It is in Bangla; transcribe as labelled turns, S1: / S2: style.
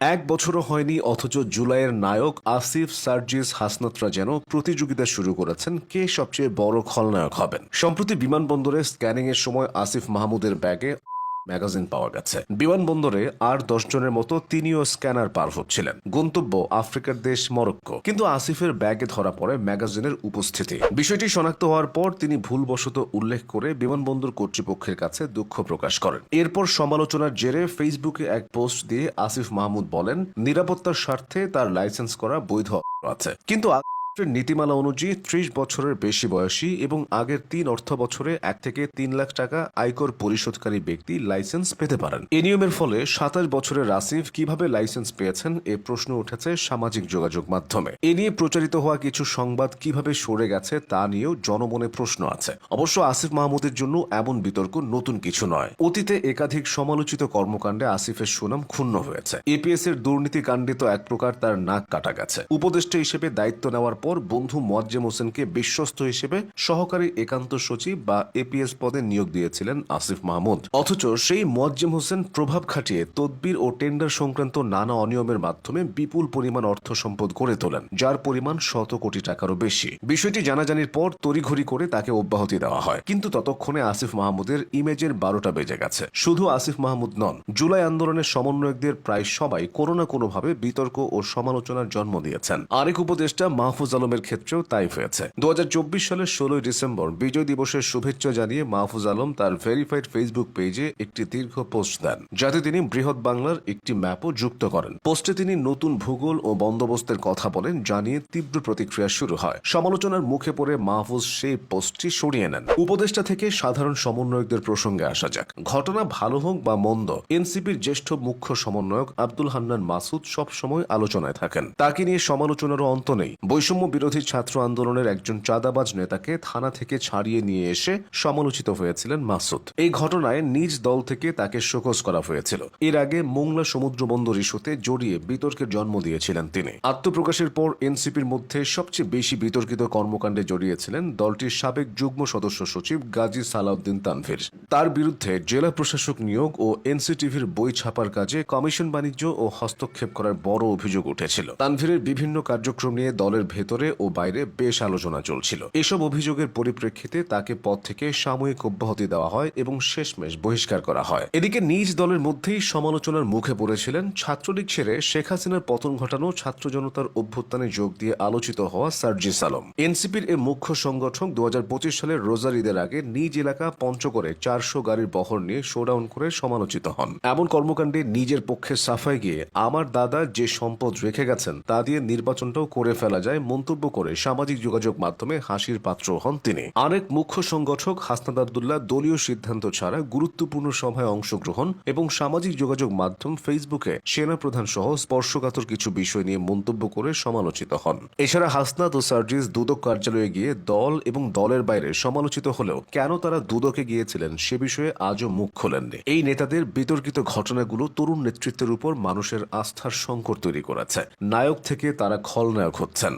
S1: এক বছরও হয়নি, অথচ জুলাইয়ের নায়ক আসিফ সার্জিস হাসনাতরা যেন প্রতিযোগিতা শুরু করেছেন, কে সবচেয়ে বড় খলনায়ক হবেন? সম্প্রতি বিমানবন্দরে স্ক্যানিং এর সময় আসিফ মাহমুদের ব্যাগে ম্যাগাজিন পাওয়া গেছে। বিমানবন্দরে আর দশ জনের মতো তিনিও স্ক্যানার পার হচ্ছিলেন। গন্তব্য আফ্রিকার দেশ মরক্কো। কিন্তু আসিফের ব্যাগে ধরা পড়ে ম্যাগাজিনের উপস্থিতি। বিষয়টি শনাক্ত হওয়ার পর তিনি ভুলবশত উল্লেখ করে বিমানবন্দর কর্তৃপক্ষের কাছে দুঃখ প্রকাশ করেন। এরপর সমালোচনার জেরে ফেসবুকে এক পোস্ট দিয়ে আসিফ মাহমুদ বলেন, নিরাপত্তার স্বার্থে তার লাইসেন্স করা বৈধ আছে। কিন্তু নীতিমালা অনুযায়ী ত্রিশ বছরের বেশি বয়সী এবং আগের তিন অর্থ বছরে এক থেকে তিন লাখ টাকা আয়কর পরিশোধকারী ব্যক্তি লাইসেন্স পেতে পারেন। এ নিয়মের ফলে সাতাশ বছরের রাসিফ কীভাবে লাইসেন্স পেয়েছেন এ প্রশ্ন উঠেছে সামাজিক যোগাযোগ মাধ্যমে। এ নিয়ে প্রচারিত হওয়া কিছু সংবাদ কীভাবে সরে গেছে তা নিয়েও জনমনে প্রশ্ন আছে। অবশ্য আসিফ মাহমুদের জন্য এমন বিতর্ক নতুন কিছু নয়। অতীতে একাধিক সমালোচিত কর্মকাণ্ডে আসিফের সুনাম ক্ষুণ্ণ হয়েছে। এপিএস এর দুর্নীতি কাণ্ডে তো এক প্রকার তার নাক কাটা গেছে। উপদেষ্টা হিসেবে দায়িত্ব নেওয়ার পর বন্ধু মোয়াজ্জেম হোসেনকে বিশ্বস্ত হিসেবে সহকারী একান্ত সচিব বা এপিএস পদে নিয়োগ দিয়েছিলেন আসিফ মাহমুদ। অথচ সেই মোয়াজ্জেম হোসেন প্রভাব খাটিয়ে তদবির ও টেন্ডার সংক্রান্ত নানা অনিয়মের মাধ্যমে বিপুল পরিমাণ অর্থ সম্পদ গড়ে তোলেন, যার পরিমাণ শত কোটি টাকারও বেশি। বিষয়টি জানাজানির পর তড়িঘড়ি করে তাকে অব্যাহতি দেওয়া হয়। কিন্তু ততক্ষণে আসিফ মাহমুদের ইমেজের বারোটা বেজে গেছে। শুধু আসিফ মাহমুদ নন, জুলাই আন্দোলনের সমন্বয়কদের প্রায় সবাই কোনো না কোনোভাবে বিতর্ক ও সমালোচনার জন্ম দিয়েছেন। আরেক উপদেষ্টা মাহফুজ আলমের ক্ষেত্রেও তাই হয়েছে। দু হাজার চব্বিশ সালের ষোলোই ডিসেম্বর বিজয় দিবসের শুভেচ্ছা জানিয়ে মাহফুজ আলম তার ভেরিফাইড ফেসবুক পেজে একটি দীর্ঘ পোস্ট দেন, যাতে তিনি বৃহৎ বাংলার একটি ম্যাপও যুক্ত করেন। পোস্টে তিনি নতুন ভূগোল ও বন্দোবস্তের কথা বলেন, জানিয়ে তীব্র প্রতিক্রিয়া শুরু হয়। সমালোচনার মুখে পড়ে মাহফুজ সেই পোস্টটি সরিয়ে নেন। উপদেষ্টা থেকে সাধারণ সমন্বয়কদের প্রসঙ্গে আসা যাক। ঘটনা ভালো হোক বা মন্দ, এনসিপির জ্যেষ্ঠ মুখ্য সমন্বয়ক আব্দুল হান্নান মাসুদ সব সময় আলোচনায় থাকেন। তাকে নিয়ে সমালোচনারও অন্ত নেই। বৈষম্য বিরোধী ছাত্র আন্দোলনের একজন চাঁদাবাজ নেতাকে থানা থেকে ছাড়িয়ে নিয়ে এসে সমালোচিত হয়েছিলেন মাসুদ। এই ঘটনায় নিজ দল থেকে তাকে শোকজ করা হয়েছিল। এর আগে মোংলা সমুদ্র বন্দর ইস্যুতে জড়িয়ে বিতর্কের জন্ম দিয়েছিলেন তিনি। আত্মপ্রকাশের পর এনসিপির মধ্যে সবচেয়ে বেশি বিতর্কিত কর্মকাণ্ডে জড়িয়েছিলেন দলটির সাবেক যুগ্ম সদস্য সচিব গাজী সালাউদ্দিন তানভীর। তার বিরুদ্ধে জেলা প্রশাসক নিয়োগ ও এনসিটিভির বই ছাপার কাজে কমিশন বাণিজ্য ও হস্তক্ষেপ করার বড় অভিযোগ উঠেছিল। তানভীরের বিভিন্ন কার্যক্রম নিয়ে দলের ভেতরে ও বাইরে বেশ আলোচনা চলছিল। এসব অভিযোগের পরিপ্রেক্ষিতে তাকে পদ থেকে সাময়িক অব্যাহতি দেওয়া হয় এবং শেষমেশ বহিষ্কার করা হয়। এদিকে নিজ দলের মধ্যেই সমালোচনার মুখে পড়েছিলেন ছাত্রলীগ ছেড়ে শেখ হাসিনার পতন ঘটানো ছাত্র জনতার অভ্যুত্থানে যোগ দিয়ে আলোচিত হওয়া সার্জিস আলম। এনসিপির এর মুখ্য সংগঠক দু সালের রোজার ঈদের আগে নিজ এলাকা পঞ্চগড়ে চারশো গাড়ির বহর নিয়ে শোডাউন করে সমালোচিত হন। এমন কর্মকাণ্ডে নিজের পক্ষে সাফাই গিয়ে আমার দাদা যে সম্পদ রেখে গেছেন, তা দিয়ে নির্বাচনটাও করে ফেলা যায় মন্তব্য করে সামাজিক যোগাযোগ মাধ্যমে হাসির পাত্র হন তিনি। আরেক মুখ্য সংগঠক হাসনাদ আবদুল্লাহ দলীয় সিদ্ধান্ত ছাড়া গুরুত্বপূর্ণ সভায় অংশগ্রহণ এবং সামাজিক যোগাযোগ মাধ্যম ফেসবুকে সেনাপ্রধান সহ স্পর্শকাতর কিছু বিষয় নিয়ে মন্তব্য করে সমালোচিত হন। এছাড়া হাসনাদ ও সার্জিস দুদক কার্যালয়ে গিয়ে দল এবং দলের বাইরে সমালোচিত হলেও কেন তারা দুদকে গিয়েছিলেন সে বিষয়ে আজও মুখ খোলেননি। এই নেতাদের বিতর্কিত ঘটনাগুলো তরুণ নেতৃত্বের উপর মানুষের আস্থার সংকট তৈরি করেছে। নায়ক থেকে তারা খলনায়ক হচ্ছেন।